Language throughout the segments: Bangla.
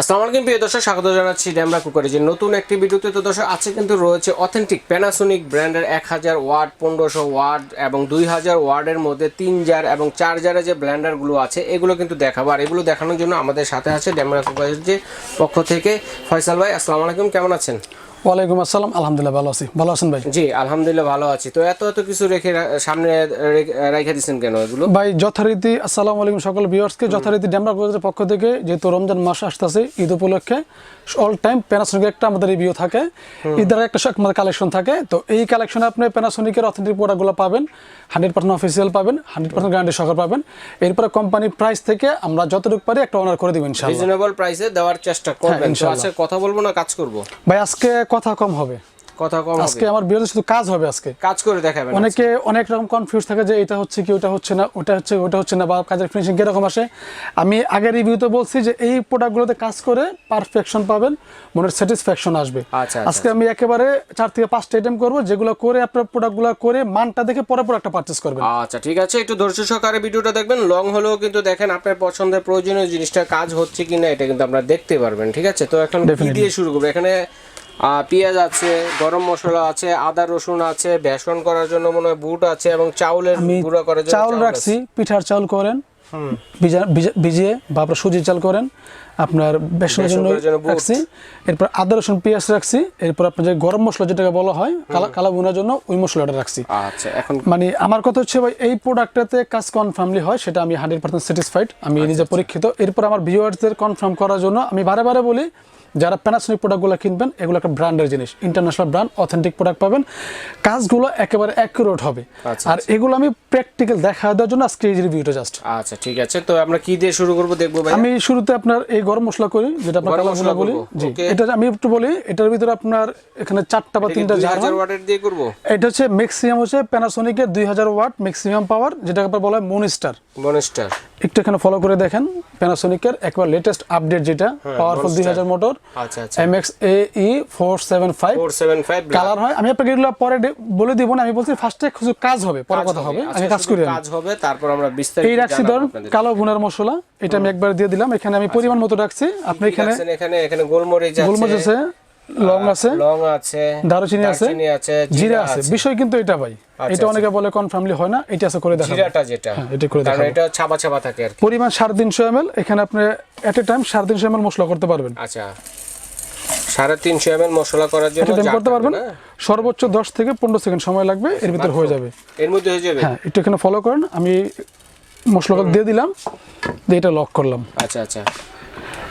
আসসালামু আলাইকুম, প্রিয় দর্শক, স্বাগত জানাচ্ছি ড্যামরা কুকারে যে নতুন একটি ভিডিওতে তো দর্শক আছে কিন্তু রয়েছে অথেন্টিক প্যানাসোনিক ব্র্যান্ডের এক হাজার ওয়ার্ড পনেরোশো ওয়ার্ড এবং দুই হাজার ওয়ার্ডের মধ্যে তিন জার এবং চার জারের যে ব্ল্যান্ডারগুলো আছে, এগুলো কিন্তু দেখাবো। আর এগুলো দেখানোর জন্য আমাদের সাথে আছে ড্যামরা কুকারের যে পক্ষ থেকে ফয়সাল ভাই। আসসালামু আলাইকুম, কেমন আছেন? ওয়ালাইকুম আসসালাম। আলহামদুলিল্লাহ ভালো আছি। ভালো আছেন ভাই? জি আলহামদুলিল্লাহ ভালো আছি। তো এত এত কিছু রেখে সামনে রেখে- দিচ্ছেন কেন এগুলো? ভাই যথারীতি আসসালামু আলাইকুম সকল ভিউয়ার্সকে যথারীতি ডেমরা কলেজের পক্ষ থেকে যেহেতু রমজান মাস আসতেছে ঈদ উপলক্ষে অল টাইম প্যানাসোনিক একটা আমাদের রিভিউ থাকে। ইদার একটা আমাদের কালেকশন থাকে। তো এই কালেকশনে আপনি প্যানাসোনিকের অথেন্টিক প্রোডাক্টগুলো পাবেন হান্ড্রেড পার্সেন্ট অফিসিয়াল পাবেন হান্ড্রেড পার্সেন্ট গ্যারান্টি সহকার পাবেন। এরপরে কোম্পানি প্রাইস থেকে আমরা যতটুকু পারি একটা অনার করে দেবেন রিজনেবল প্রাইসে দেওয়ার চেষ্টা করবেন। হ্যাঁ, আজকে কথা বলব না কাজ করব? ভাই আজকে কথা কম হবে। কথা কম আজকে আমার বিরোধী শুধু কাজ হবে আজকে। কাজ করে দেখাবেন অনেকে অনেক রকম কনফিউজ থাকে যে এটা হচ্ছে কি ওটা হচ্ছে না ওটা হচ্ছে ওটা হচ্ছে না বা কাজের ফিনিশিং কীরকম আসে। আমি আগের রিভিউতে বলছি যে এই প্রোডাক্টগুলোতে কাজ করে পারফেকশন পাবেন মনের স্যাটিসফ্যাকশন আসবে। আচ্ছা, আজকে আমি একেবারে চার থেকে পাঁচটা আইটেম করব যেগুলো করে আপনার প্রোডাক্টগুলো করে মানটা দেখে পরে প্রোডাক্টটা পারচেস করবেন। আচ্ছা ঠিক আছে। একটু ধৈর্য সহকারে ভিডিওটা দেখবেন। লং হলেও কিন্তু দেখেন আপনার পছন্দের প্রয়োজনীয় জিনিসটা কাজ হচ্ছে কিনা এটা কিন্তু আপনারা দেখতে পারবেন ঠিক আছে? তো এখন দিয়ে শুরু করব? এখানে পেঁয়াজ আছে গরম মশলা আছে আদা রসুন আছে বেসন করার জন্য মনে হয় বুট আছে এবং চাউলের গুঁড়া করার জন্য চাউল রাখছি পিঠার চাউল করেন ভিজা- ভিজা- ভিজিয়ে বা আপনার সুজির চাল করেন আপনার বেসনের বেসন জন্য। রাখছি এরপর আদা রসুন পেঁয়াজ রাখছি এরপর আপনার যে গরম মশলা যেটাকে বলা হয় কালা কালা বোনার জন্য ওই মশলাটা রাখছি। আচ্ছা এখন মানে আমার কথা হচ্ছে ভাই এই প্রোডাক্টটাতে কাজ কনফার্মলি হয় সেটা আমি হান্ড্রেড পার্সেন্ট স্যাটিসফাইড আমি আচ্ছা, নিজে পরীক্ষিত এরপর আমার ভিউয়ার্সদের কনফার্ম করার জন্য আমি বারে বারে বলি যারা প্যানাসনিক প্রোডাক্টগুলো কিনবেন এগুলো একটা ব্র্যান্ডের জিনিস। ইন্টারন্যাশনাল ব্র্যান্ড অথেন্টিক প্রোডাক্ট পাবেন। কাজগুলো একেবারে অ্যাকুরেট হবে। আচ্ছা, আর এগুলো আমি প্র্যাকটিক্যাল দেখা দেওয়ার জন্য আজকে এই রিভিউটা জাস্ট আচ্ছা ঠিক আছে। তো আমরা কি দিয়ে শুরু করব দেখব ভাই আমি শুরুতে আপনার এই গরম মশলা করি যেটা আপনার কালো মশলা বলি। জি এটা আমি একটু বলি এটার ভিতরে আপনার এখানে চারটা বা তিনটা জার ওয়াটের দিয়ে করব? এটা হচ্ছে ম্যাক্সিমাম হচ্ছে প্যানাসোনিকের দুই হাজার ওয়াট ম্যাক্সিমাম পাওয়ার যেটাকে আপনার বলা হয় মনিস্টার। মনস্টার। একটু এখানে ফলো করে দেখেন প্যানাসোনিকের একবার লেটেস্ট আপডেট যেটা পাওয়ারফুল দুই হাজার মোটর আচ্ছা আচ্ছা। M X A E four seven five colour হয় আমি আপনাকে এগুলো পরে বলে দিব না আমি বলছি ফার্স্টে কিছু কাজ হবে পরে কথা হবে আমি কাজ করি কাজ হবে তারপর আমরা বিস্তারিত এই রাখছি ধর কালো বুনার মশলা এটা আমি একবার দিয়ে দিলাম এখানে আমি পরিমাণ মতো রাখছি আপনি এখানে এখানে এখানে গোলমরিচ আছে। গোলমরিচ আছে লং আছে? লং আছে দারুচিনি আছে? দারচিনি আছে জিরা আছে। বিষয় কিন্তু এটা ভাই। আচ্ছা, এটা অনেকে বলে কনফার্মলি হয় না এটা আছে করে দেখাবো। জিরাটা যেটা। হ্যাঁ, এটা করে কারণ এটা ছাপা ছাপা থাকে আর কি। পরিমাণ সাড়ে তিনশো এম এখানে আপনি এট এ টাইম সাড়ে তিনশো এম মশলা করতে পারবেন। আচ্ছা। সাড়ে তিনশো এম মশলা করার জন্য জার করতে পারবেন। সর্বোচ্চ দশ থেকে পনেরো সেকেন্ড সময় লাগবে এর ভিতরে হয়ে যাবে। এর মধ্যে হয়ে যাবে? হ্যাঁ একটু এখানে ফলো করেন। আমি মশলাটা দিয়ে দিলাম দিয়ে এটা লক করলাম। আচ্ছা আচ্ছা।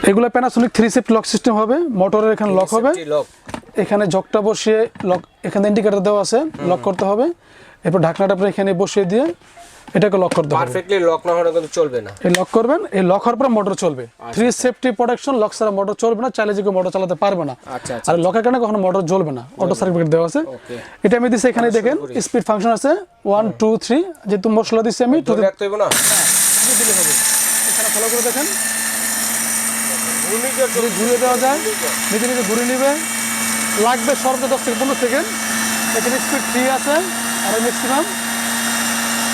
এগুলো Panasonic three safety lock system হবে মোটরের এখানে লক হবে। এখানে জকটা বসিয়ে লক এখানে ইন্ডিকেটর দেওয়া আছে লক করতে হবে। এরপর ঢাকনাটা এখানে বসিয়ে দিয়ে এটাকে লক করতে হবে। পারফেক্টলি লক না হলে কিন্তু চলবে না। এই লক করবেন এই লক হওয়ার পর মোটর চলবে। থ্রি সেফটি প্রোটেকশন লক ছাড়া মোটর চলবে না চাইলে যে মোটর চালাতে পারবে না। আচ্ছা আচ্ছা। আর লকের কারণে কখনো মোটর জ্বলবে না? অটো সার্টিফিকেট দেওয়া আছে। এটা আমি দিচ্ছি এখানে দেখেন স্পিড ফাংশন আছে ওয়ান টু থ্রি যেহেতু মশলা দিচ্ছি আমি টু হইব না? এখানে ফলো করে দেখেন। যদি ঘুরিয়ে দেওয়া যায় নিজে নিজে ঘুরে নেবে। লাগবে সর্বোচ্চ দশ থেকে পনেরো সেকেন্ড। এখানে স্পিড থ্রি আছে আর ম্যাক্সিমাম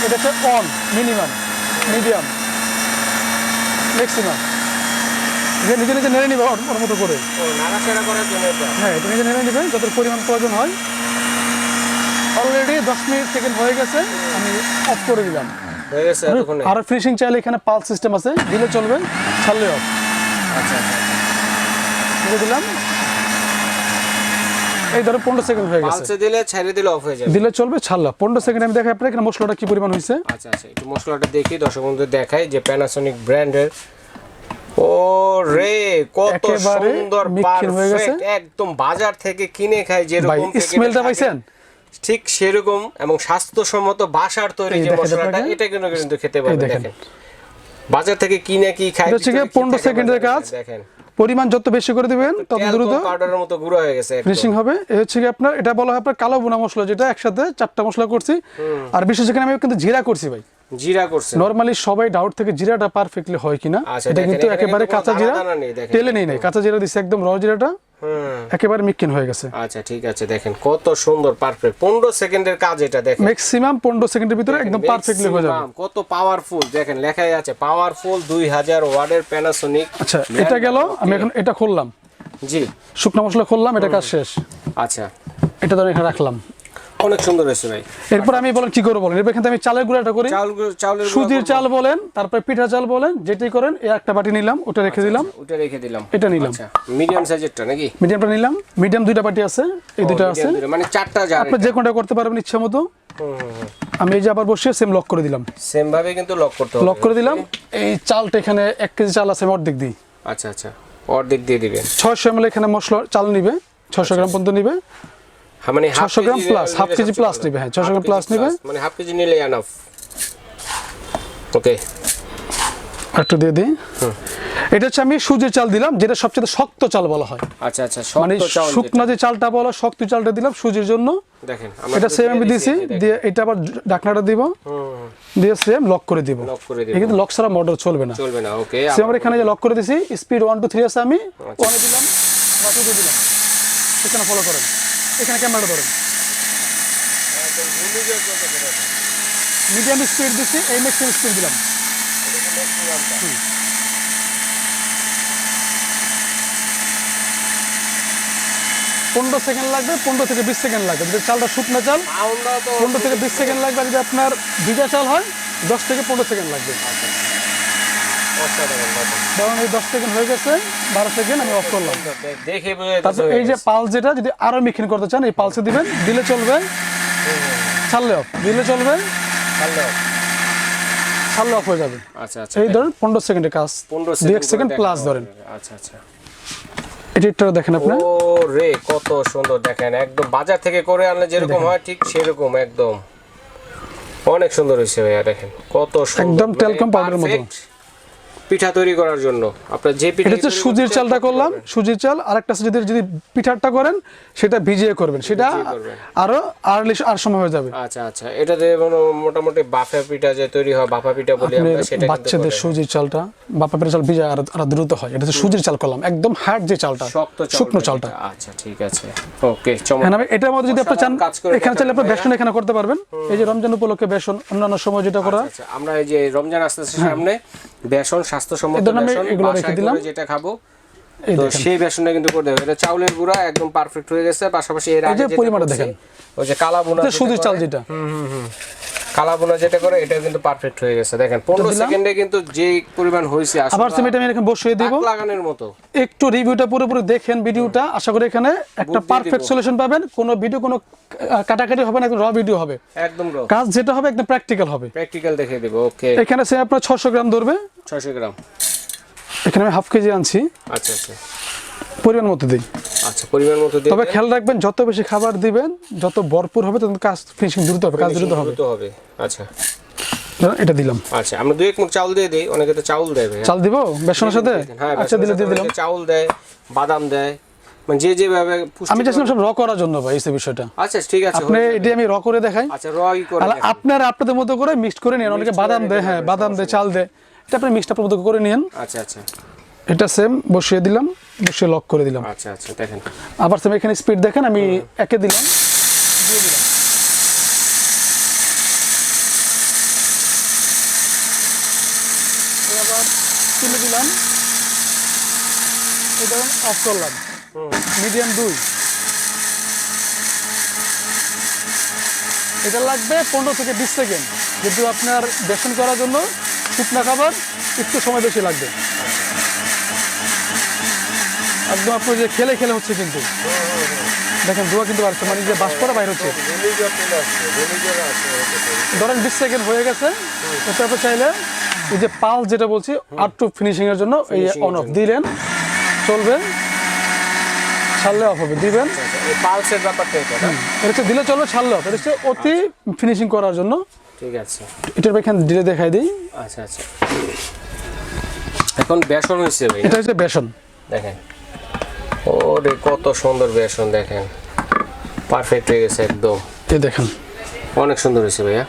এটা হচ্ছে অন মিনিমাম মিডিয়াম ম্যাক্সিমাম নিজে নিজে নেড়ে নিবে ওর মতো করে। হ্যাঁ এটা নিজে নেড়ে নিবে যত পরিমাণ প্রয়োজন হয়। অলরেডি দশ মিনিট সেকেন্ড হয়ে গেছে আমি অফ করে দিলাম। হয়ে আর ফিনিশিং চাইলে এখানে পাল সিস্টেম আছে দিলে চলবে ছাড়লে অফ আচ্ছা আচ্ছা দিলাম। এই ধরো পনেরো সেকেন্ড হয়ে গেছে। দিলে ছেড়ে দিলে অফ হয়ে যাবে। দিলে চলবে ছাড়লা। পনেরো সেকেন্ড আমি দেখাই আপনার এখানে মশলাটা কি পরিমাণ হয়েছে? আচ্ছা আচ্ছা একটু মশলাটা দেখি দর্শক বন্ধু দেখাই যে প্যানাসোনিক ব্র্যান্ডের ও রে কত সুন্দর মিক্কির হয়ে গেছে। পারফেক্ট একদম বাজার থেকে কিনে খাই যেরকম স্মেলটা পাইছেন? ঠিক সেরকম এবং স্বাস্থ্যসম্মত বাসার তৈরি যে মশলাটা এটা কিন্তু কিন্তু খেতে পারবেন দেখেন। বাজার থেকে কি খাই এটা হচ্ছে গিয়ে 15 সেকেন্ডের কাজ। দেখেন। পরিমাণ যত বেশি করে দিবেন তত দ্রুত পাউডারের মতো গুঁড়ো হয়ে গেছে ফিনিশিং হবে। এই হচ্ছে কি আপনার এটা বলা হয় আপনার কালো বোনা মশলা যেটা একসাথে চারটা মশলা করছি। আর বিশেষ করে আমি কিন্তু জিরা করছি ভাই। জিরা করছে। নরমালি সবাই ডাউট থেকে জিরাটা পারফেক্টলি হয় কিনা। আচ্ছা, এটা কিন্তু একেবারে কাঁচা জিরা। তেলে নেই নাই কাঁচা জিরা দিচ্ছে একদম র জিরাটা। একেবারে মিক্কিন হয়ে গেছে। আচ্ছা ঠিক আছে দেখেন কত সুন্দর পারফেক্ট পনেরো সেকেন্ডের কাজ এটা দেখেন। ম্যাক্সিমাম পনেরো সেকেন্ডের ভিতরে একদম পারফেক্টলি হয়ে যাবে। কত পাওয়ারফুল দেখেন লেখাই আছে পাওয়ারফুল প্যানাসোনিক আচ্ছা এটা গেল আমি এখন এটা খুললাম। জি। শুকনো মশলা খুললাম এটা কাজ শেষ। আচ্ছা। এটা ধরে এখানে রাখলাম। অনেক সুন্দর হয়েছে ভাই। এরপর আমি বলেন কি করব বলেন? এরপর এখান আমি চালের গুঁড়াটা করি। চাউলের সুজির চাল বলেন তারপরে পিঠা চাল বলেন যেটাই করেন এই একটা বাটি নিলাম ওটা রেখে দিলাম। ওটা রেখে দিলাম। এটা নিলাম। আচ্ছা মিডিয়াম সাইজেরটা নাকি? মিডিয়ামটা নিলাম। মিডিয়াম দুইটা বাটি আছে এই দুইটা আছে। মানে চারটা জার আপনি যে কোনটা করতে পারবেন ইচ্ছা মতো। আমি এই যে আবার বসিয়ে সেম লক করে দিলাম। সেম ভাবে কিন্তু লক করতে হবে। লক করে দিলাম। এই চালটা এখানে এক কেজি চাল আছে অর্ধেক দিই। আচ্ছা আচ্ছা অর্ধেক দিয়ে দিবেন। ছয়শো এম এখানে মশলা চাল নিবে ছয়শো গ্রাম পর্যন্ত নিবে। মানে half 600 গ্রাম নিলে half কেজি ভালো। নিবে, হ্যাঁ, 600 গ্রাম plus নিবে। মানে হাফ কেজি নিলে এনাফ ওকে একটু দিয়ে দিই। এটা হচ্ছে আমি সুজির চাল দিলাম যেটা সবচেয়ে শক্ত চাল বলা হয়। আচ্ছা আচ্ছা মানে শুকনো যে চালটা বলো শক্ত চালটা দিলাম সুজির জন্য। দেখেন এটা সেম আমি দিয়েছি দিয়ে এটা আবার ঢাকনাটা দিব। হুম, দিয়ে সেম লক করে দিব। লক করে দিব। কিন্তু লক ছাড়া মোটর চলবে না। চলবে না ওকে সে আমরা এখানে যে লক করে দিছি স্পিড ওয়ান টু থ্রি আছে আমি। ওয়ানে দিলাম বা টু দিলাম। এখানে ফলো করেন। এখানে ক্যামেরাটা ধরেন। মিডিয়াম স্পিড দিচ্ছি এই ম্যাক্সিমাম স্পিড দিলাম। পনেরো সেকেন্ড লাগবে পনেরো থেকে বিশ সেকেন্ড লাগবে। যদি চালটা শুকনো চাল পনেরো থেকে বিশ সেকেন্ড লাগবে। আর যদি আপনার ভিজা চাল হয় দশ থেকে পনেরো সেকেন্ড লাগবে। ধরুন এই দশ সেকেন্ড হয়ে গেছে বারো সেকেন্ড আমি অফ করলাম। দেখে তারপর এই যে পালস যেটা যদি আরও মিক্ষিন করতে চান এই পালসে দিবেন দিলে চলবে। ছাড়লে অফ দিলে চলবে। ছাড়লে অফ হয়ে যাবে। আচ্ছা আচ্ছা। এই ধরেন পনেরো সেকেন্ডের কাজ। পনেরো এক সেকেন্ড প্লাস ধরেন। আচ্ছা আচ্ছা। এটা দেখেন আপনি। ও রে কত সুন্দর দেখেন। একদম বাজার থেকে করে আনলে যেরকম হয় ঠিক সেরকম একদম। অনেক সুন্দর হয়েছে ভাইয়া দেখেন। কত সুন্দর। একদম মানে talcum powder এর মতো। পিঠা তৈরি করার জন্য। আপনার যে পিঠা হচ্ছে সুজির চালটা করলাম সুজির চাল আর একটা যদি যদি পিঠাটা করেন সেটা ভিজিয়ে করবেন। সেটা আরও আর আর সময় হয়ে যাবে। আচ্ছা আচ্ছা। এটাতে মনে- মোটামুটি বাফা পিঠা যে তৈরি হয় বাফা পিঠা বলি আমরা সেটা বাচ্চাদের সুজির চালটা বাপা পেরে চাল ভিজা আর আর দ্রুত হয়। এটা হচ্ছে সুজির চাল করলাম একদম হার্ড যে চালটা শক্ত শুকনো চালটা। আচ্ছা ঠিক আছে। ওকে চমৎকার। এখানে আমি- এটার মধ্যে যদি আপনি চান এখানে চাইলে আপনি বেসন এখানে করতে পারবেন। এই যে রমজান উপলক্ষে বেসন অন্যান্য সময় যেটা করা আচ্ছা আমরা এই যে রমজান আসতেছে সামনে বেসন স্বাস্থ্যসম্মত বেসন। যেটা খাব। তো সেই বেসনটা কিন্তু করে দেবে। এটা চাউলের গুঁড়া একদম পারফেক্ট হয়ে গেছে। পাশাপাশি এর আগে যে পরিমাণটা দেখেন। ওই যে কালা বোনা এটা যেটা হুম হুম। কালা বোনা যেটা করে এটা কিন্তু পারফেক্ট হয়ে গেছে। দেখেন পনেরো দিলাম। সেকেন্ডে কিন্তু যে পরিমাণ আসলে আবার সেম আমি এখানে বসিয়ে দিব। লাগানোর মতো। একটু রিভিউটা পুরোপুরি দেখেন ভিডিওটা। আশা করি এখানে একটা পারফেক্ট। সলিউশন পাবেন। কোনো ভিডিও কোনো কাটাকাটি হবে না একদম র ভিডিও হবে। একদম রো কাজ যেটা হবে একদম প্র্যাকটিক্যাল হবে। প্র্যাকটিক্যাল দেখে দিব ওকে এখানে সে আপনার ছশো গ্রাম ধরবে। ছয়শো গ্রাম। এখানে আমি হাফ কেজি আনছি। আচ্ছা আচ্ছা। পরিমাণ মতো দিই। আচ্ছা পরিমাণ মতো তবে খেয়াল রাখবেন যত বেশি খাবার দিবেন যত ভরপুর হবে তত কাজ ফিনিশিং দ্রুত হবে কাজ দ্রুত হবে। হবে আচ্ছা। এটা দিলাম। আচ্ছা আমরা দুই এক মুখ চাউল দিয়ে দিই অনেকে তো চাউল দেয়। চাল দিব? বেসনের সাথে? হ্যাঁ আচ্ছা দিলে দিয়ে দিলাম। চাউল দেয় বাদাম দেয় মানে যে যেভাবে আমি চাইছিলাম সব র করার জন্য ভাই এই বিষয়টা। আচ্ছা ঠিক আছে আপনি এটি আমি র করে দেখাই। আচ্ছা রই করে আপনার আপনাদের মতো করে মিক্সড করে নিন অনেকে বাদাম দেয় হ্যাঁ বাদাম দেয় চাল দেয়। এটা আপনি মিক্সড আপনার মতো করে নিন। আচ্ছা আচ্ছা। এটা সেম বসিয়ে দিলাম বসিয়ে লক করে দিলাম। আচ্ছা আচ্ছা দেখেন। আবার সেম এখানে স্পিড দেখেন আমি একে দিলাম। দিয়ে দিলাম। আবার তুলে দিলাম। এটা অফ করলাম। মিডিয়াম দুই। এটা লাগবে পনেরো থেকে বিশ সেকেন্ড কিন্তু আপনার বেসন করার জন্য শুকনা খাবার একটু সময় বেশি লাগবে। একদম আপনি যে খেলে খেলে হচ্ছে কিন্তু। দেখেন ধোয়া কিন্তু বাড়ছে মানে যে বাষ্পটা বাইর হচ্ছে। ধরেন বিশ সেকেন্ড হয়ে গেছে আপনি চাইলে এই যে পাল যেটা বলছি আর টু ফিনিশিং এর জন্য এই অন অফ দিলেন চলবে ছাড়লে অফ হবে দিবেন। আচ্ছা, পালসের ব্যাপারটা এটা হচ্ছে দিলে চলবে ছাড়লে অফ এটা হচ্ছে অতি ফিনিশিং করার জন্য। ঠিক আছে। এটার এখানে দিলে দেখাই দিই। আচ্ছা আচ্ছা। এখন বেসন হয়েছে ভাই এটা হচ্ছে বেসন। দেখেন। ওরে কত সুন্দর বেসন দেখেন। পারফেক্ট হয়ে গেছে একদম। এই দেখেন। অনেক সুন্দর হয়েছে ভাইয়া।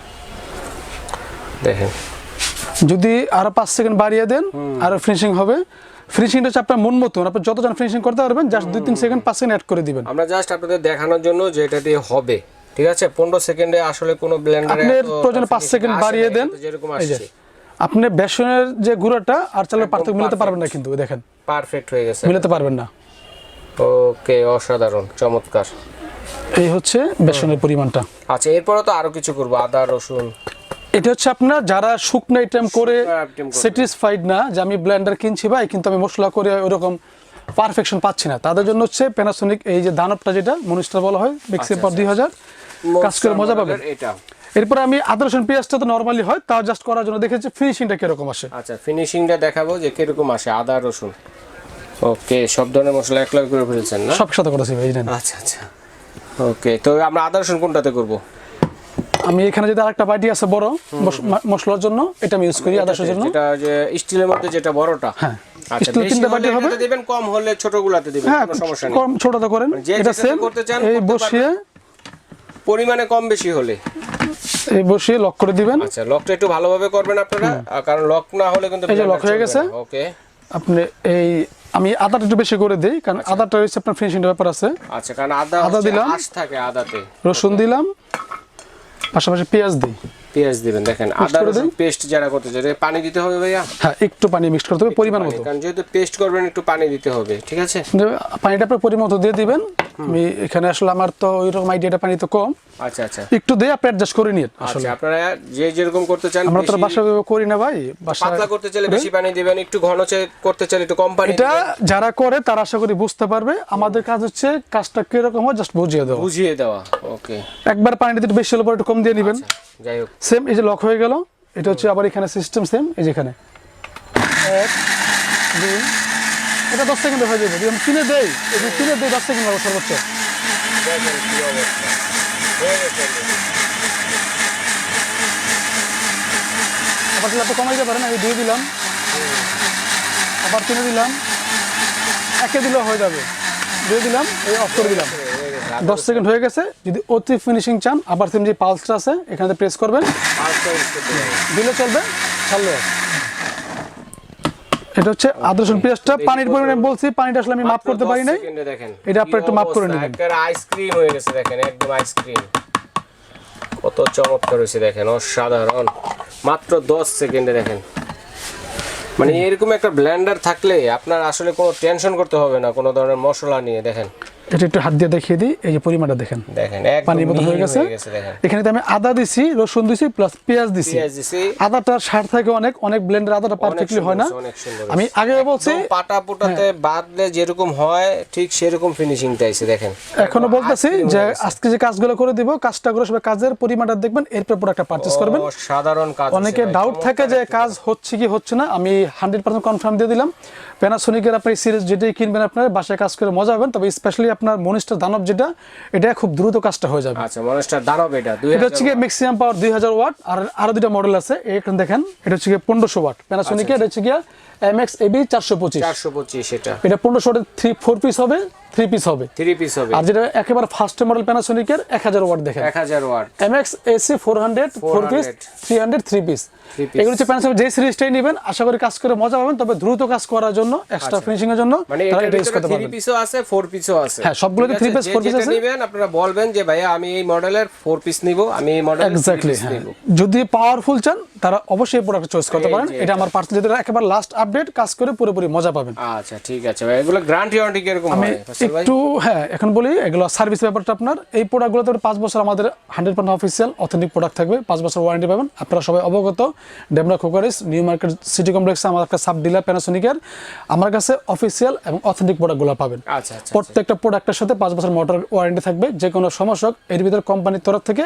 দেখেন। যদি আরও পাঁচ সেকেন্ড বাড়িয়ে দেন আরও ফিনিশিং হবে। ফিনিশিংটা হচ্ছে আপনার মন মতন। আপনি যত জন ফিনিশিং করতে পারবেন জাস্ট দুই তিন সেকেন্ড পাঁচ সেকেন্ড অ্যাড করে দিবেন। আমরা জাস্ট আপনাদের দেখানোর জন্য যে এটা দিয়ে হবে। ঠিক আছে? পনেরো সেকেন্ডে আসলে কোনো ব্লেন্ডারে আপনি প্রয়োজনে পাঁচ সেকেন্ড বাড়িয়ে দেন। যেরকম আসছে। আপনি বেসনের যে গুঁড়োটা আর চালের পার্থক্য মিলাতে পারবেন না কিন্তু দেখেন। পারফেক্ট হয়ে গেছে। মিলাতে পারবেন না। ওকে অসাধারণ চমৎকার। এই হচ্ছে বেসনের পরিমাণটা। আচ্ছা এরপরে তো আরও কিছু করব আদা রসুন। এটা হচ্ছে আপনার যারা শুকনো আইটেম করে স্যাটিসফাইড না যে আমি ব্লেন্ডার কিনছি ভাই কিন্তু আমি মশলা করে ওরকম পারফেকশন পাচ্ছি না। তাদের জন্য হচ্ছে প্যানাসোনিক এই যে দানবটা যেটা মনিস্টার বলা হয় মিক্সির পর দুই হাজার কাজ করে মজা পাবেন। এটা। এরপর আমি আদা রসুন পেঁয়াজটা তো নর্মালি হয় তাও জাস্ট করার জন্য দেখেছি ফিনিশিংটা কীরকম আসে। আচ্ছা ফিনিশিংটা দেখাবো যে কীরকম আসে আদা রসুন। ওকে সব ধরনের মশলা এক করে ফেলছেন না? সব সাথে করেছি ভাই। আচ্ছা আচ্ছা। ওকে তো আমরা আদা রসুন কোনটাতে করব? আমি এখানে যদি আরেকটা বাটি আছে বড় মশলার জন্য এটা আমি ইউজ করি আদা রসুনের জন্য। যেটা যে স্টিলের মধ্যে যেটা বড়টা। হ্যাঁ আচ্ছা তিনটা বাটি হবে। দিবেন কম হলে ছোটগুলাতে দিবেন হ্যাঁ কোনো সমস্যা নেই। কম ছোটটা করেন। এটা যেটাতে সেম করতে চান এই বসিয়ে পরিমাণে কম বেশি হলে। এই বসিয়ে লক করে দিবেন। আচ্ছা লকটা একটু ভালোভাবে করবেন আপনারা। কারণ লক না হলে কিন্তু এই যে lock হয়ে গেছে। ওকে। আপনি এই আমি আদাটা একটু বেশি করে দিই কারণ আদাটা হচ্ছে আপনার ফিনিশিং ব্যাপার আছে। আচ্ছা কারণ আদা আদা। দিলাম। থাকে আদাতে। রসুন দিলাম। পাশাপাশি পেঁয়াজ দিই। পেঁয়াজ দিবেন দেখেন আদা রসুন পেস্ট যারা করতে এটা পানি দিতে হবে ভাইয়া। হ্যাঁ একটু পানি মিক্স করতে হবে পরিমাণ মতো। কারণ যেহেতু পেস্ট করবেন একটু পানি দিতে হবে ঠিক আছে? পানিটা আপনার পরিমাণ মতো দিয়ে দিবেন। আমি এখানে আসলে আমার তো ওই রকম আইডিয়াটা পানি তো কম। আচ্ছা আচ্ছা। একটু দিয়ে আপনি অ্যাডজাস্ট করে নিন আসলে। আচ্ছা আপনারা যে যেরকম করতে চান আমরা তো বাসা করি না ভাই। বাসা পাতলা করতে চাইলে বেশি পানি দিবেন একটু ঘন করতে চাইলে একটু কম পানি এটা যারা করে তারা আশা করি বুঝতে পারবে। আমাদের কাজ হচ্ছে কাজটা কীরকম হয় জাস্ট বুঝিয়ে দেওয়া। বুঝিয়ে দেওয়া ওকে। একবার পানিটা একটু বেশি হলে পরে একটু কম দিয়ে নেবেন। যাই হোক। সেম এই যে লক হয়ে গেল এটা হচ্ছে আবার এখানে সিস্টেম সেম এই যে এখানে। এক দুই এটা দশ সেকেন্ডে হয়ে যাবে যদি আমি কিনে দেই যে কিনে দেই দশ সেকেন্ড লাগবে সর্বোচ্চ। আবার যদি আপনি কমাই দিতে পারেন আমি দিয়ে দিলাম। আবার কিনে দিলাম। একে দিলেও হয়ে যাবে। দিয়ে দিলাম এই অফ করে দিলাম। দশ সেকেন্ড হয়ে গেছে। যদি অতি ফিনিশিং চান আবার সেম যে পালসটা আছে এখানে প্রেস করবেন। দিলে চলবে ছাড়লে। এটা হচ্ছে আদা রসুন পেঁয়াজটা। পানির পরিমাণ বলছি পানিটা আসলে আমি মাপ করতে পারি নাই। এটা আপনারা কি একটু মাপ করে নেবেন। আইসক্রিম হয়ে গেছে দেখেন একদম আইসক্রিম কত চমৎকার হয়েছে দেখেন অসাধারণ। মাত্র 10 সেকেন্ডে দেখেন। মানে এরকম একটা ব্লেন্ডার থাকলে আপনার আসলে কোনো টেনশন করতে হবে না কোনো ধরনের মশলা নিয়ে দেখেন। এটা একটু হাত দিয়ে দেখিয়ে দিই এই যে পরিমাণটা দেখেন। দেখেন পানির মতো হয়ে গেছে। এখানে আমি আদা দিছি রসুন দিছি প্লাস পেঁয়াজ দিছি। আদাটার স্বাদ থাকে অনেক অনেক ব্লেন্ডার আদাটা পারফেক্টলি হয় না। আমি আগে বলছি পাটা পুটাতে হ্যাঁ। বাদলে যেরকম হয় ঠিক সেরকম ফিনিশিংটা এসে দেখেন। এখনও বলতেছি যে আজকে যে কাজগুলো করে দিব কাজটা করে সবাই কাজের পরিমাণটা দেখবেন এরপর প্রোডাক্টটা পারচেস করবেন। সাধারণ কাজ অনেকে ডাউট থাকে যে কাজ হচ্ছে কি হচ্ছে না আমি হান্ড্রেড পার্সেন্ট কনফার্ম দিয়ে দিলাম। প্যানাসোনিকের আপনি সিরিজ যেটাই কিনবেন আপনার বাসায় কাজ করে মজা পাবেন তবে স্পেশালি আপনার মনিস্টার দানব যেটা এটা খুব দ্রুত কাজটা হয়ে যাবে। আচ্ছা মনস্টার দানব এটা এটা হচ্ছে ম্যাক্সিমাম পাওয়ার দুই হাজার ওয়াট আর আরও দুটা মডেল আছে এখানে দেখেন এটা হচ্ছে গিয়ে পনেরোশো ওয়াট প্যানাসোনিকের এটা হচ্ছে গিয়ে এম এক্স এবি চারশো পঁচিশ। চারশো পঁচিশ এটা। এটা পনেরোশো থ্রি ফোর পিস হবে থ্রি পিস হবে। থ্রি পিস হবে। আর যেটা একেবারে ফার্স্ট মডেল প্যানাসোনিকের এক হাজার ওয়াট দেখেন। এক হাজার watt. M X AC four hundred four piece 400 three hundred three piece. এগুলো হচ্ছে প্যানাসোনিক যে সিরিজটাই নেবেন। আশা করি কাজ করে মজা পাবেন তবে দ্রুত কাজ করার জন্য এক্সট্রা ফিনিশিং এর জন্য মানে তারা এটা ইউজ করতে পারবেন। পিসও আছে ফোর পিসও আছে। হ্যাঁ, সবগুলোতে ঠিক three আছে? piece, যে four piece যেটা আছে। নিবেন আপনারা বলবেন যে ভাইয়া আমি এই মডেলের ফোর পিস নিব আমি এই মডেলের এক্স্যাক্টলি যদি পাওয়ারফুল চান তারা অবশ্যই প্রোডাক্ট চয়েস করতে পারেন। এটা আমার পার্সেল যদি একেবারে লাস্ট আপডেট কাজ করে পুরোপুরি মজা পাবেন। আচ্ছা ঠিক আছে ভাই। এগুলো গ্যারান্টি ওয়ারেন্টি কীরকম আমি হয় ভাই? একটু হ্যাঁ এখন বলি এগুলো সার্ভিস ব্যাপারটা আপনার। এই প্রোডাক্টগুলোতে পাঁচ বছর আমাদের hundred percent official authentic product থাকবে পাঁচ বছর ওয়ারেন্টি পাবেন। আপনারা সবাই অবগত। ডেমরা কোকারিস নিউ মার্কেট সিটি কমপ্লেক্সে আমার একটা সাব ডিলার প্যানাসোনিকের আমার কাছে অফিসিয়াল এবং অথেন্টিক প্রোডাক্টগুলো পাবেন। আচ্ছা আচ্ছা প্রত্যেকটা প্রোডাক্টের সাথে পাঁচ বছর মোটর ওয়ারেন্টি থাকবে। যে কোনো সমস্যা এর ভিতরে কোম্পানির তরফ থেকে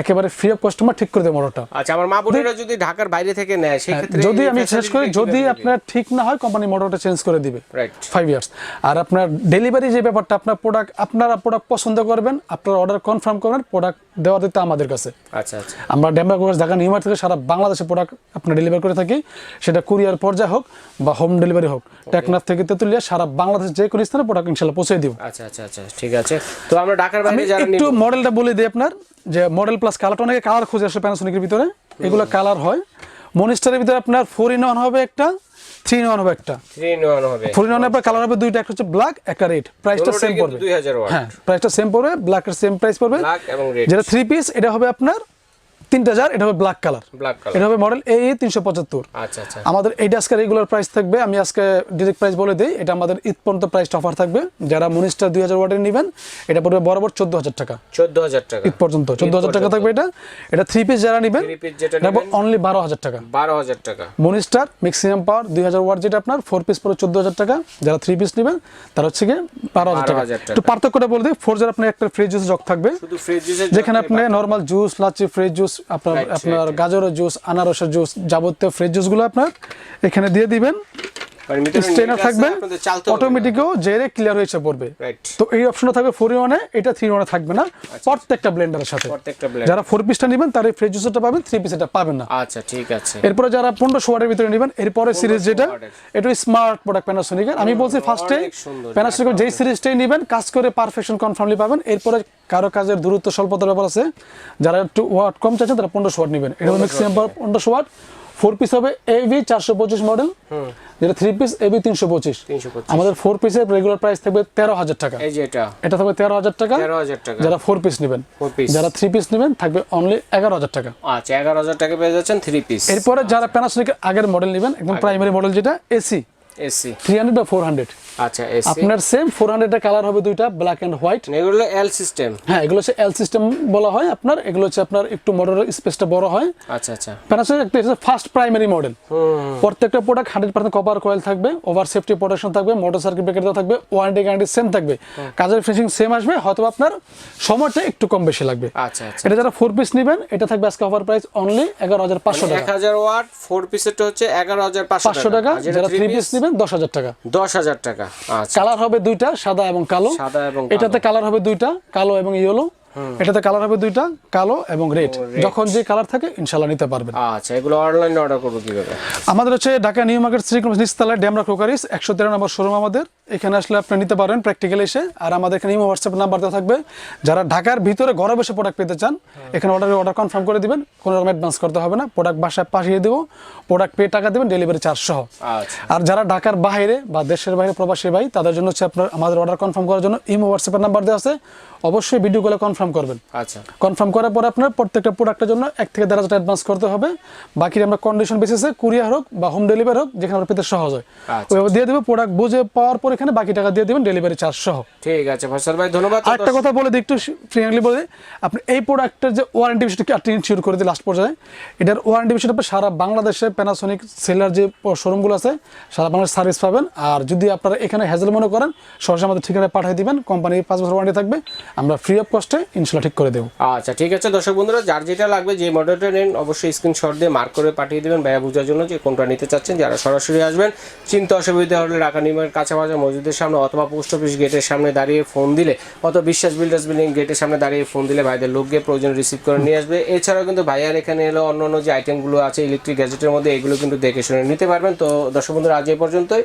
একেবারে ফ্রি অফ কাস্টমার ঠিক করে দেবে মোটরটা আচ্ছা আমার মা বোনেরা যদি ঢাকার বাইরে থেকে নেয় সেই ক্ষেত্রে হ্যাঁ, যদি আমি শেষ করি যদি আপনার ঠিক না হয় কোম্পানি মোটরটা চেঞ্জ করে দিবে। রাইট ফাইভ ইয়ার্স আর আপনার ডেলিভারি যে ব্যাপারটা আপনার প্রোডাক্ট আপনারা প্রোডাক্ট পছন্দ করবেন আপনার অর্ডার কনফার্ম করবেন প্রোডাক্ট দেওয়া দিতে আমাদের কাছে। আচ্ছা আচ্ছা। আমরা ডেমরা কোর্স ঢাকা নিউমার্ক থেকে সারা বাংলাদেশে প্রোডাক্ট আপনার ডেলিভারি করে থাকি। সেটা কুরিয়ার পর্যায়ে হোক বা হোম ডেলিভারি হোক টেকনাফ থেকে তেতুলিয়া সারা বাংলাদেশ যে কোনো স্থানে প্রোডাক্ট ইনশাল্লাহ পৌঁছে দিব। আচ্ছা আচ্ছা আচ্ছা ঠিক আছে। তো আমরা ঢাকার বাইরে যারা একটু মডেলটা বলে দিই আপনার যে মডেল প্লাস কালারটা অনেকে কালার খুঁজে আসে প্যানাসোনিকের ভিতরে। এগুলো কালার হয়। মনিস্টারের ভিতরে আপনার ফোর ইন ওয়ান হবে একটা থ্রি ইন হবে একটা। থ্রি ইন হবে। ফোর ইন আপনার কালার হবে দুইটা একটা হচ্ছে ব্ল্যাক একটা রেড প্রাইসটা সেম পড়বে। হ্যাঁ প্রাইসটা সেম পড়বে ব্ল্যাকের সেম প্রাইস পড়বে। যেটা থ্রি পিস এটা হবে আপনার তিনটা হাজার এটা হবে ব্ল্যাক কালার এটা হবে মডেল এ তিনশো পঁচাত্তর। আচ্ছা আচ্ছা। আমাদের এইটা আজকে রেগুলার প্রাইস থাকবে আমি আজকে ডিরেক্ট প্রাইস বলে দিই এটা আমাদের ঈদ পর্যন্ত প্রাইসটা অফার থাকবে। যারা মনিস্টার দুই হাজার ওয়াটের নেবেন এটা পড়বে বরাবর চোদ্দ হাজার টাকা। চোদ্দ হাজার টাকা। ঈদ পর্যন্ত চোদ্দ হাজার টাকা থাকবে এটা। এটা থ্রি পিস যারা নেবেন অনলি বারো হাজার টাকা। বারো হাজার টাকা। মনিস্টার ম্যাক্সিমাম পাওয়ার দুই হাজার ওয়াট যেটা আপনার ফোর পিস পরে চোদ্দ হাজার টাকা। যারা থ্রি পিস নেবেন তারা হচ্ছে গিয়ে বারো হাজার টাকা। একটু পার্থক্যটা বলে দিই ফোর যার আপনার একটা ফ্রিজ জুস জগ থাকবে। যেখানে আপনি নর্মাল জুস লাচ্ছি ফ্রেশ জুস আপনার আপনার গাজরের জুস আনারসের জুস যাবতীয় ফ্রেশ জুসগুলো আপনার এখানে দিয়ে দিবেন। স্ট্রেনার থাকবে অটোমেটিকও জেরে ক্লিয়ার হয়েছে পড়বে। তো এই অপশনটা থাকবে ফোর ওয়ানে এটা থ্রি ওয়ানে থাকবে না। প্রত্যেকটা ব্লেন্ডারের সাথে। যারা ফোর পিসটা নেবেন তারা এই ফ্রেশ জুসটা পাবেন থ্রি পিস এটা পাবেন না। আচ্ছা ঠিক আছে। এরপরে যারা পনেরোশো ওয়াটের ভিতরে নেবেন এরপরে সিরিজ যেটা এটা স্মার্ট প্রোডাক্ট প্যানাসোনিকের আমি বলছি ফার্স্টে। প্যানাসোনিকের যেই সিরিজটাই নেবেন কাজ করে পারফেকশন কনফার্মলি পাবেন। এরপরে কারও কাজের দূরত্ব স্বল্পতার ব্যাপার আছে যারা একটু ওয়াট কম চাচ্ছেন তারা পনেরোশো ওয়াট নেবেন। এটা ম্যাক্সিমাম পনেরোশো ওয়াট। ফোর পিস হবে এভি চারশো পঁচিশ মডেল যেটা থ্রি পিস এবি তিনশো পঁচিশ। আমাদের ফোর পিসের রেগুলার প্রাইস থাকবে তেরো হাজার টাকা। এটা। এটা থাকবে তেরো হাজার টাকা। যারা ফোর পিস নেবেন। ফোর পিস যারা থ্রি পিস নেবেন থাকবে অনলি এগারো হাজার টাকা। আচ্ছা এগারো হাজার টাকা পেয়ে যাচ্ছেন থ্রি পিস এরপরে যারা প্যানাসনিক আগের মডেল নেবেন একদম প্রাইমারি মডেল যেটা এসি এসি। বা আচ্ছা এসি। আপনার সেম ফোর হান্ড্রেডের কালার হবে দুইটা ব্ল্যাক অ্যান্ড হোয়াইট এগুলো এল সিস্টেম হ্যাঁ এগুলো হচ্ছে এল সিস্টেম বলা হয় আপনার এগুলো হচ্ছে আপনার একটু মোটরের স্পেসটা বড় হয়। আচ্ছা আচ্ছা। প্যানাসোনিক একটা ফার্স্ট প্রাইমারি মডেল প্রত্যেকটা product hundred percent copper coil থাকবে ওভার সেফটি প্রোটেকশন থাকবে মোটর সার্কিট ব্রেকার দেওয়া থাকবে ওয়ারেন্টি গ্যারান্টি সেম থাকবে। কাজের ফিনিশিং সেম আসবে হয়তো আপনার সময়টা একটু কম বেশি লাগবে। আচ্ছা আচ্ছা। এটা যারা ফোর পিস নেবেন এটা থাকবে আজকে অফার প্রাইস অনলি এগারো হাজার পাঁচশো এক টাকা ওয়াট পিসেরটা হচ্ছে টাকা। যেটা পিস নেবেন দশ হাজার টাকা। দশ হাজার টাকা আচ্ছা। কালার হবে দুইটা সাদা এবং কালো। সাদা এবং এটাতে কালার হবে দুইটা কালো এবং ইয়েলো। এটাতে কালার হবে দুইটা কালো এবং রেড যখন যে কালার থাকে ইনশাল্লাহ নিতে পারবেন। আচ্ছা এগুলো অনলাইনে অর্ডার করব কীভাবে? আমাদের হচ্ছে ঢাকা নিউ মার্কেট শ্রীকৃষ্ণ নিচতলায় ড্যামরা ক্রোকারিস একশো তেরো নম্বর শোরুম আমাদের। এখানে আসলে আপনি নিতে পারেন প্র্যাকটিক্যাল এসে। আর আমাদের এখানে ইমো হোয়াটসঅ্যাপ নাম্বার দেওয়া থাকবে। যারা ঢাকার ভিতরে ঘরে বসে প্রোডাক্ট পেতে চান এখানে অর্ডার অর্ডার কনফার্ম করে দিবেন। কোনো রকম অ্যাডভান্স করতে হবে না। প্রোডাক্ট বাসায় পাঠিয়ে দেবো। প্রোডাক্ট পেয়ে টাকা দেবেন ডেলিভারি চার্জ সহ। আচ্ছা। আর যারা ঢাকার বাইরে বা দেশের বাইরে প্রবাসী ভাই তাদের জন্য হচ্ছে আপনার আমাদের অর্ডার কনফার্ম করার জন্য ইমো হোয়াটসঅ্যাপের নাম্বার দেওয়া আছে। অবশ্যই ভিডিও কলে কনফার্ম করবেন। আচ্ছা। কনফার্ম করার পরে আপনার প্রত্যেকটা প্রোডাক্টের জন্য এক থেকে দেড় হাজার অ্যাডভান্স করতে হবে। বাকি আমরা কন্ডিশন বেসিসে কুরিয়ার হোক বা হোম ডেলিভারি হোক যেখানে আমরা পেতে সহজ হয়। আচ্ছা। ওইভাবে দিয়ে দেবে প্রোডাক্ট বুঝে পাওয়ার পর এখানে বাকি টাকা দিয়ে দেবেন ডেলিভারি চার্জ সহ। ঠিক আছে ফসল ভাই ধন্যবাদ। একটা কথা বলে দিই একটু ফ্রিলি বলে আপনি এই প্রোডাক্টের যে ওয়ারেন্টি বিষয়টা আপনি ইনশিওর করে দিই লাস্ট পর্যায়ে। এটার ওয়ারেন্টি বিষয়টা আপনি সারা বাংলাদেশে প্যানাসোনিক সেলার যে শোরুমগুলো আছে সারা বাংলাদেশ সার্ভিস পাবেন। আর যদি আপনারা এখানে হ্যাজেল মনে করেন সরাসরি আমাদের ঠিকানায় পাঠিয়ে দিবেন। কোম্পানির পাঁচ বছর ওয়ারেন্টি থাকবে। আমরা ফ্রি অফ কস্টে ইনশাল্লাহ ঠিক করে দেবো। আচ্ছা ঠিক আছে দর্শক বন্ধুরা, যার যেটা লাগবে যে মডেলটা নেন, অবশ্যই স্ক্রিনশট দিয়ে মার্ক করে পাঠিয়ে দেবেন ভাইয়া বোঝার জন্য যে কোনটা নিতে চাচ্ছেন। যারা সরাসরি আসবেন, চিন্তা অসুবিধা হলে ঢাকা নিউমার্কেট কাছাকাছি মসজিদের সামনে অথবা পোস্ট অফিস গেটের সামনে দাঁড়িয়ে ফোন দিলে, অথবা বিশ্বাস বিল্ডার্স বিল্ডিং গেটের সামনে দাঁড়িয়ে ফোন দিলে ভাইদের লোক গিয়ে প্রয়োজন রিসিভ করে নিয়ে আসবে। এছাড়াও কিন্তু ভাইয়ার এখানে এলো অন্য অন্য যে আইটেমগুলো আছে ইলেকট্রিক গ্যাজেটের মধ্যে, এগুলো কিন্তু দেখে শুনে নিতে পারবেন। তো দর্শক বন্ধুরা, আজ এই পর্যন্তই।